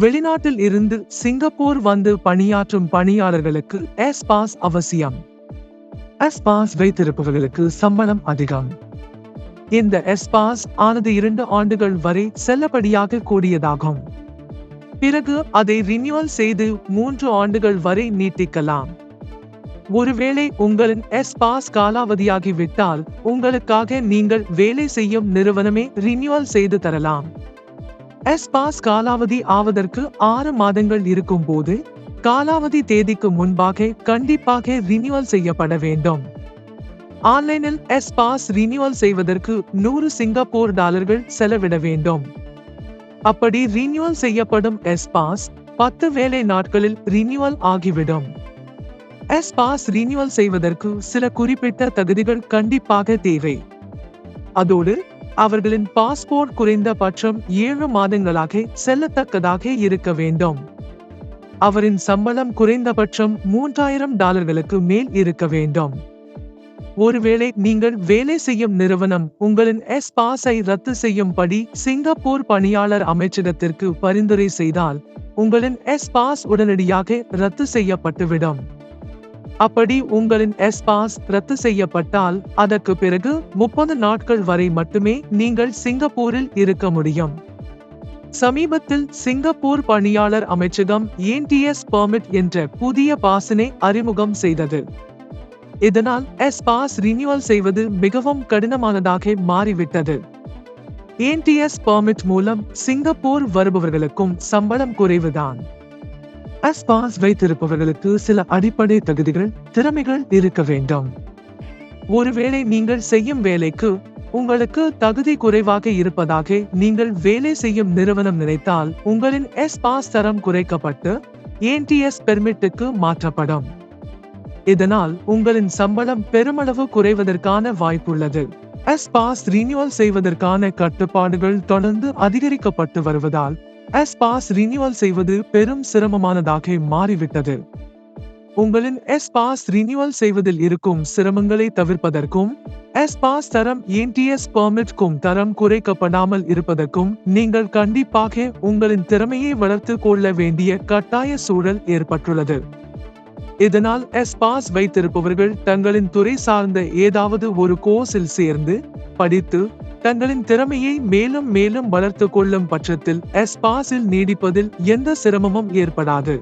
வெளிநாட்டில் இருந்து சிங்கப்பூர் வந்து பணியாற்றும் பணியாளர்களுக்கு எஸ் பாஸ் அவசியம். எஸ் பாஸ் வைத்திருப்பவர்களுக்கு சம்பளம் அதிகம். இந்த எஸ் பாஸ் ஆனது இரண்டு ஆண்டுகள் வரை செல்லப்படியாக கூடியதாகும். பிறகு அதை ரினியூவல் செய்து மூன்று ஆண்டுகள் வரை நீட்டிக்கலாம். ஒருவேளை உங்களின் எஸ் பாஸ் காலாவதியாகிவிட்டால் உங்களுக்காக நீங்கள் வேலை செய்யும் நிறுவனமே ரினியூவல் செய்து தரலாம். எஸ் பாஸ் காலாவதி ஆவதற்கு ஆறு மாதங்கள் இருக்கும் போது காலாவதி தேதிக்கு முன்பாக கண்டிப்பாக ரினியூவல் செய்யப்பட வேண்டும். ஆன்லைனில் எஸ் பாஸ் ரினியூவல் செய்வதற்கு நூறு சிங்கப்பூர் டாலர்கள் செலவிட வேண்டும். அப்படி ரினியூவல் செய்யப்படும் எஸ் பாஸ் பத்து வேலை நாட்களில் ரினியூவல் ஆகிவிடும். எஸ் பாஸ் ரினியூவல் செய்வதற்கு சில குறிப்பிட்ட தகுதிகள் கண்டிப்பாக தேவை. அதோடு அவர்களின் பாஸ்போர்ட் குறைந்தபட்சம் ஏழு மாதங்களாக செல்லத்தக்கதாக இருக்க வேண்டும். அவரின் சம்பளம் குறைந்தபட்சம் மூன்றாயிரம் டாலர்களுக்கு மேல் இருக்க வேண்டும். ஒருவேளை நீங்கள் வேலை செய்யும் நிறுவனம் உங்களின் எஸ் பாஸை ரத்து செய்யும்படி சிங்கப்பூர் பணியாளர் அமைச்சகத்திற்கு பரிந்துரை செய்தால் உங்களின் எஸ் பாஸ் உடனடியாக ரத்து செய்யப்பட்டுவிடும். அப்படி உங்களின் எஸ் பாஸ் ரத்து செய்யப்பட்டால் அதற்கு பிறகு முப்பது நாட்கள் வரை மட்டுமே நீங்கள் சிங்கப்பூரில் இருக்க முடியும். சமீபத்தில் சிங்கப்பூர் பணியாளர் அமைச்சகம் ஏன்டிஎஸ் பெர்மிட் என்ற புதிய பாசினை அறிமுகம் செய்தது. இதனால் எஸ் பாஸ் ரினியூவல் செய்வது மிகவும் கடினமானதாக மாறிவிட்டது. ஏன்டிஎஸ் பெர்மிட் மூலம் சிங்கப்பூர் வருபவர்களுக்கும் சம்பளம் குறைவுதான். எஸ் பாஸ் வைத்திருப்பவர்களுக்கு சில அடிப்படை தகுதிகள் திறமைகள் இருக்க வேண்டும். ஒருவேளை நீங்கள் செய்யும் வேலைக்கு உங்களுக்கு தகுதி குறைவாக இருப்பதாக நீங்கள் வேலை செய்யும் நிறுவனம் நினைத்தால் உங்களின் எஸ் பாஸ் தரம் குறைக்கப்பட்டு ஏன்டிஎஸ் பெர்மிட்டுக்கு மாற்றப்படும். இதனால் உங்களின் சம்பளம் பெருமளவு குறைவதற்கான வாய்ப்புள்ளது. எஸ் பாஸ் ரினியூவல் செய்வதற்கான கட்டுப்பாடுகள் தொடர்ந்து அதிகரிக்கப்பட்டு வருவதால் எஸ் பாஸ் ரினியூவல் செய்வது பெரும் சிரமமானதாக மாறிவிட்டது. உங்களின் எஸ் பாஸ் ரினியூவல் செய்வதில் இருக்கும் சிரமங்களை தவிர்ப்பதற்கும் எஸ் பாஸ் தரம் என்டிஎஸ் பெர்மிட்க்கும் தரம் குறைக்கப்படாமல் இருப்பதற்கும் நீங்கள் கண்டிப்பாக உங்களின் திறமையை வளர்த்து கொள்ள வேண்டிய கட்டாய சூழல் ஏற்பட்டுள்ளது. இதனால் எஸ் பாஸ் வைத்திருப்பவர்கள் தங்களின் துறை சார்ந்த ஏதாவது ஒரு கோர்ஸில் சேர்ந்து படித்து தங்களின் திறமையை மேலும் மேலும் வளர்த்து கொள்ளும் பட்சத்தில் எஸ் பாஸில் நீடிப்பதில் எந்த சிரமமும் ஏற்படாது.